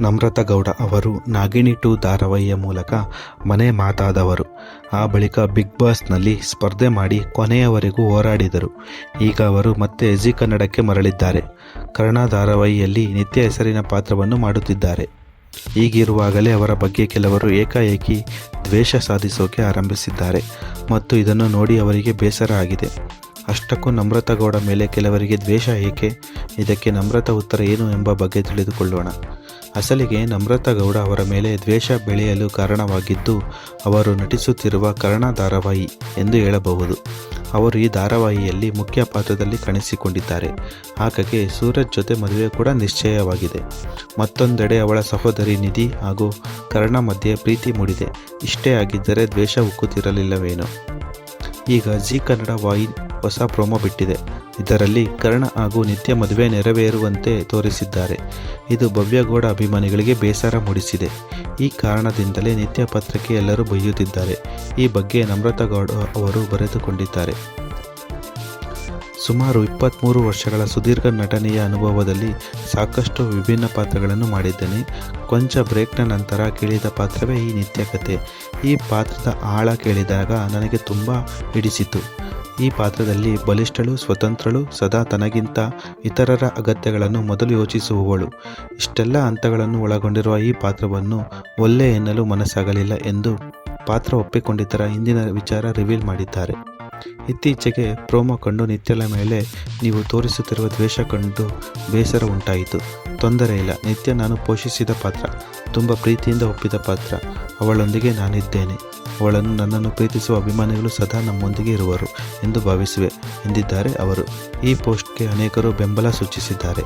ನಮ್ರತಾ ಗೌಡ ಅವರು ನಾಗಿಣಿ ಟು ಧಾರಾವಾಹಿಯ ಮೂಲಕ ಮನೆ ಮಾತಾದವರು. ಆ ಬಳಿಕ ಬಿಗ್ ಬಾಸ್ನಲ್ಲಿ ಸ್ಪರ್ಧೆ ಮಾಡಿ ಕೊನೆಯವರೆಗೂ ಹೋರಾಡಿದರು. ಈಗ ಅವರು ಮತ್ತೆ ಜಿ ಕನ್ನಡಕ್ಕೆ ಮರಳಿದ್ದಾರೆ. ಕರ್ಣ ಧಾರಾವಾಹಿಯಲ್ಲಿ ನಿತ್ಯ ಹೆಸರಿನ ಪಾತ್ರವನ್ನು ಮಾಡುತ್ತಿದ್ದಾರೆ. ಹೀಗಿರುವಾಗಲೇ ಅವರ ಬಗ್ಗೆ ಕೆಲವರು ಏಕಾಏಕಿ ದ್ವೇಷ ಸಾಧಿಸೋಕೆ ಆರಂಭಿಸಿದ್ದಾರೆ. ಮತ್ತು ಇದನ್ನು ನೋಡಿ ಅವರಿಗೆ ಬೇಸರ ಆಗಿದೆ. ಅಷ್ಟಕ್ಕೂ ನಮ್ರತಗೌಡ ಮೇಲೆ ಕೆಲವರಿಗೆ ದ್ವೇಷ ಏಕೆ? ಇದಕ್ಕೆ ನಮ್ರತ ಉತ್ತರ ಏನು ಎಂಬ ಬಗ್ಗೆ ತಿಳಿದುಕೊಳ್ಳೋಣ. ಅಸಲಿಗೆ ನಮ್ರತಗೌಡ ಅವರ ಮೇಲೆ ದ್ವೇಷ ಬೆಳೆಯಲು ಕಾರಣವಾಗಿದ್ದು, ಅವರು ನಟಿಸುತ್ತಿರುವ ಕರ್ಣ ಧಾರಾವಾಹಿ ಎಂದು ಹೇಳಬಹುದು. ಅವರು ಈ ಧಾರಾವಾಹಿಯಲ್ಲಿ ಮುಖ್ಯ ಪಾತ್ರದಲ್ಲಿ ಕಾಣಿಸಿಕೊಂಡಿದ್ದಾರೆ. ಹಾಗಾಗಿ ಸೂರಜ್ ಜೊತೆ ಮದುವೆ ಕೂಡ ನಿಶ್ಚಯವಾಗಿದೆ. ಮತ್ತೊಂದೆಡೆ ಅವಳ ಸಹೋದರಿ ನಿಧಿ ಹಾಗೂ ಕರ್ಣ ಮಧ್ಯೆ ಪ್ರೀತಿ ಮೂಡಿದೆ. ಇಷ್ಟೇ ಆಗಿದ್ದರೆ ದ್ವೇಷ ಉಕ್ಕುತ್ತಿರಲಿಲ್ಲವೇನೋ. ಈಗ ಜಿ ಕನ್ನಡ ವಾಹಿ ಹೊಸ ಪ್ರೋಮೋ ಬಿಟ್ಟಿದೆ. ಇದರಲ್ಲಿ ಕರ್ಣ ಹಾಗೂ ನಿತ್ಯ ಮದುವೆ ನೆರವೇರುವಂತೆ ತೋರಿಸಿದ್ದಾರೆ. ಇದು ಭವ್ಯಗೌಡ ಅಭಿಮಾನಿಗಳಿಗೆ ಬೇಸರ ಮೂಡಿಸಿದೆ. ಈ ಕಾರಣದಿಂದಲೇ ನಿತ್ಯ ಪತ್ರಕ್ಕೆ ಎಲ್ಲರೂ ಬೈಯುತ್ತಿದ್ದಾರೆ. ಈ ಬಗ್ಗೆ ನಮ್ರತಾ ಗೌಡ ಅವರು ಬರೆದುಕೊಂಡಿದ್ದಾರೆ. ಸುಮಾರು ಇಪ್ಪತ್ತ್ಮೂರು ವರ್ಷಗಳ ಸುದೀರ್ಘ ನಟನೆಯ ಅನುಭವದಲ್ಲಿ ಸಾಕಷ್ಟು ವಿಭಿನ್ನ ಪಾತ್ರಗಳನ್ನು ಮಾಡಿದ್ದೇನೆ. ಕೊಂಚ ಬ್ರೇಕ್ನ ನಂತರ ಕೇಳಿದ ಪಾತ್ರವೇ ಈ ನಿತ್ಯ ಕಥೆ ಈ ಪಾತ್ರದ ಆಳ ಕೇಳಿದಾಗ ನನಗೆ ತುಂಬ ಹಿಡಿಸಿತು. ಈ ಪಾತ್ರದಲ್ಲಿ ಬಲಿಷ್ಠಳು, ಸ್ವತಂತ್ರಳು, ಸದಾ ತನಗಿಂತ ಇತರರ ಅಗತ್ಯಗಳನ್ನು ಮೊದಲು ಯೋಚಿಸುವವಳು. ಇಷ್ಟೆಲ್ಲ ಹಂತಗಳನ್ನು ಒಳಗೊಂಡಿರುವ ಈ ಪಾತ್ರವನ್ನು ಒಲ್ಲೆ ಎನ್ನಲು ಮನಸ್ಸಾಗಲಿಲ್ಲ ಎಂದು ಪಾತ್ರ ಒಪ್ಪಿಕೊಂಡಿದ್ದರ ಹಿಂದಿನ ವಿಚಾರ ರಿವೀಲ್ ಮಾಡಿದ್ದಾರೆ. ಇತ್ತೀಚೆಗೆ ಪ್ರೋಮೋ ಕಂಡು ನಿತ್ಯಲ ಮೇಲೆ ನೀವು ತೋರಿಸುತ್ತಿರುವ ದ್ವೇಷ ಕಂಡು ಬೇಸರ ಉಂಟಾಯಿತು. ತೊಂದರೆ ಇಲ್ಲ. ನಿತ್ಯ ನಾನು ಪೋಷಿಸಿದ ಪಾತ್ರ, ತುಂಬ ಪ್ರೀತಿಯಿಂದ ಒಪ್ಪಿದ ಪಾತ್ರ. ಅವಳೊಂದಿಗೆ ನಾನಿದ್ದೇನೆ. ಅವಳನ್ನು ನನ್ನನ್ನು ಪ್ರೀತಿಸುವ ಅಭಿಮಾನಿಗಳು ಸದಾ ನಮ್ಮೊಂದಿಗೆ ಇರುವರು ಎಂದು ಭಾವಿಸುವೆ ಎಂದಿದ್ದಾರೆ ಅವರು. ಈ ಪೋಸ್ಟ್ಗೆ ಅನೇಕರು ಬೆಂಬಲ ಸೂಚಿಸಿದ್ದಾರೆ.